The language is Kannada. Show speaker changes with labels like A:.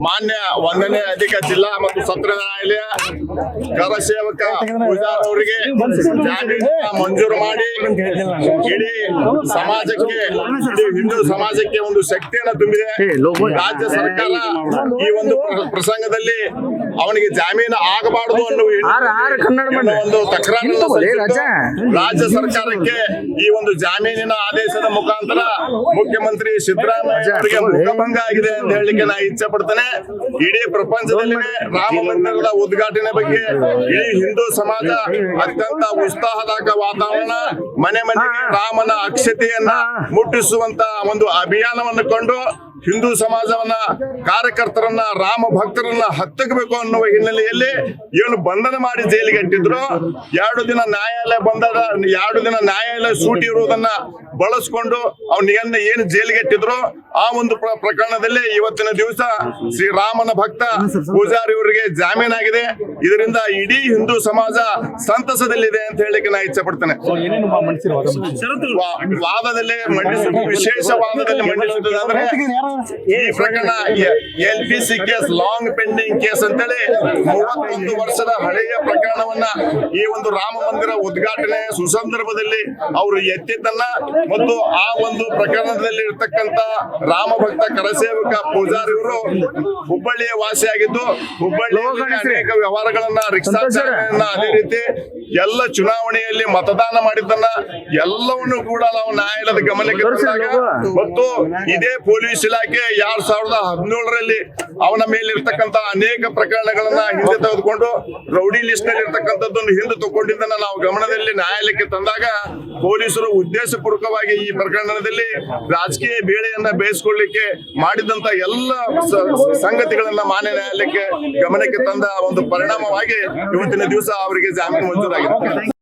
A: ಮಾನ್ಯ ಒಂದನೇ ಅಧಿಕ ಜಿಲ್ಲಾ ಮತ್ತು ಸತ್ರ ನ್ಯಾಯಾಲಯ ಕರ ಸೇವಕ ಅವರಿಗೆ ಜಾಮೀನು ಮಂಜೂರು ಮಾಡಿ ಇಡೀ ಸಮಾಜಕ್ಕೆ ಇಡೀ ಹಿಂದೂ ಸಮಾಜಕ್ಕೆ ಒಂದು ಶಕ್ತಿಯನ್ನು ತುಂಬಿದೆ ರಾಜ್ಯ ಸರ್ಕಾರ ಈ ಒಂದು ಪ್ರಸಂಗದಲ್ಲಿ ಅವನಿಗೆ ಜಾಮೀನು ಆಗಬಾರದು
B: ಮಂಡ್ಯ.
A: ಒಂದು
B: ರಾಜ.
A: ರಾಜ್ಯ ಸರ್ಕಾರಕ್ಕೆ ಈ ಒಂದು ಜಾಮೀನಿನ ಆದೇಶದ ಮುಖಾಂತರ ಮುಖ್ಯಮಂತ್ರಿ ಸಿದ್ದರಾಮಯ್ಯ ಅವರಿಗೆ ಮುಖಭಂಗ ಆಗಿದೆ ಅಂತ ಹೇಳಲಿಕ್ಕೆ ನಾ ಇಚ್ಛೆ ಪಡ್ತೇನೆ ಇಡೀ ಪ್ರಪಂಚದಲ್ಲಿ ರಾಮ ಮಂದಿರದ ಉದ್ಘಾಟನೆ ಬಗ್ಗೆ ಇಡೀ ಹಿಂದೂ ಸಮಾಜ ಅತ್ಯಂತ ಉತ್ಸಾಹದಾಯಕ ವಾತಾವರಣ, ಮನೆ ಮನೆಗೆ ರಾಮನ ಅಕ್ಷತೆಯನ್ನ ಮುಟ್ಟಿಸುವಂತ ಒಂದು ಅಭಿಯಾನವನ್ನು ಕೊಂಡು ಹಿಂದೂ ಸಮಾಜವನ್ನ ಕಾರ್ಯಕರ್ತರನ್ನ ರಾಮ ಭಕ್ತರನ್ನ ಹತ್ತಕಬೇಕು ಅನ್ನುವ ಹಿನ್ನೆಲೆಯಲ್ಲಿ ಏನು ಬಂಧನ ಮಾಡಿ ಜೈಲಿಗೆ ಇಟ್ಟಿದ್ರು ಎರಡು ದಿನ ನ್ಯಾಯಾಲಯ ಬಂದಾಗ ಎರಡು ದಿನ ನ್ಯಾಯಾಲಯ ಸೂಟಿ ಇರುವುದನ್ನ ಬಳಸ್ಕೊಂಡು ಅವನಿಗನ್ನ ಏನು ಜೈಲಿಗೆ ಇಟ್ಟಿದ್ರು ಆ ಒಂದು ಪ್ರ- ಪ್ರಕರಣದಲ್ಲಿ ಇವತ್ತಿನ ದಿವಸ ಶ್ರೀರಾಮನ ಭಕ್ತ ಪೂಜಾರಿ ಅವರಿಗೆ ಜಾಮೀನಾಗಿದೆ ಇದರಿಂದ ಇಡೀ ಹಿಂದೂ ಸಮಾಜ ಸಂತಸದಲ್ಲಿದೆ ಅಂತ ಹೇಳಿಕ್ಕೆ ನಾ ಇಚ್ಛೆ ಪಡ್ತೇನೆ ವಾದದಲ್ಲಿ ಮಂಡಿಸುವುದು ವಿಶೇಷ ವಾದದಲ್ಲಿ ಮಂಡಿಸುತ್ತದೆ ಅಂದ್ರೆ ಈ ಪ್ರಕರಣ L P C case long pending case ಅಂತೇಳಿ ಮೂವತ್ತೊಂದು ವರ್ಷದ ಹಳೆಯ ಪ್ರಕರಣವನ್ನ ಈ ಒಂದು ರಾಮ ಮಂದಿರ ಉದ್ಘಾಟನೆ ಸುಸಂದರ್ಭದಲ್ಲಿ ಅವರು ಎತ್ತಿದ್ದನ್ನ ಮತ್ತು ಆ ಒಂದು ಪ್ರಕರಣದಲ್ಲಿ ಇರ್ತಕ್ಕಂತ ರಾಮ ಭಕ್ತ ಕರಸೇವಕ ಪೂಜಾರಿ ಅವರು ಹುಬ್ಬಳ್ಳಿಯ ವಾಸಿಯಾಗಿದ್ದು ಹುಬ್ಬಳ್ಳಿಯಲ್ಲಿ ಅನೇಕ ವ್ಯವಹಾರಗಳನ್ನ ರಿಕ್ಷಾ ಅದೇ ರೀತಿ ಎಲ್ಲ ಚುನಾವಣೆಯಲ್ಲಿ ಮತದಾನ ಮಾಡಿದ್ದನ್ನ ಎಲ್ಲವನ್ನು ಕೂಡ ನಾವು ನ್ಯಾಯಾಲಯದ ಗಮನಕ್ಕೆ ತಂದಾಗ ಮತ್ತು ಇದೇ ಪೊಲೀಸ್ ಇಲಾಖೆ ಎರಡ್ ಸಾವಿರದ ಹದಿನೇಳರಲ್ಲಿ ಅವನ ಮೇಲಿರ್ತಕ್ಕಂತ ಅನೇಕ ಪ್ರಕರಣಗಳನ್ನ ಹಿಂದೆ ತೆಗೆದುಕೊಂಡು ರೌಡಿ ಲಿಸ್ಟ್ನಲ್ಲಿ ಇರ್ತಕ್ಕಂಥದ್ದನ್ನು ಹಿಂದೆ ತಗೊಂಡಿದ್ದನ್ನ ನಾವು ಗಮನದಲ್ಲಿ ನ್ಯಾಯಾಲಯಕ್ಕೆ ತಂದಾಗ ಪೊಲೀಸರು ಉದ್ದೇಶಪೂರ್ವಕವಾಗಿ ಈ ಪ್ರಕರಣದಲ್ಲಿ ರಾಜಕೀಯ ಬೇಳೆಯನ್ನ ಬೇಯಿಸಿಕೊಳ್ಳಿಕ್ಕೆ ಮಾಡಿದಂತ ಎಲ್ಲ ಸಂಗತಿಗಳನ್ನ ಮಾನ್ಯ ನ್ಯಾಯಾಲಯಕ್ಕೆ ಗಮನಕ್ಕೆ ತಂದ ಒಂದು ಪರಿಣಾಮವಾಗಿ ಇವತ್ತಿನ ದಿವಸ ಅವರಿಗೆ ಜಾಮೀನು ಮಂಜೂರಾಗಿದೆ.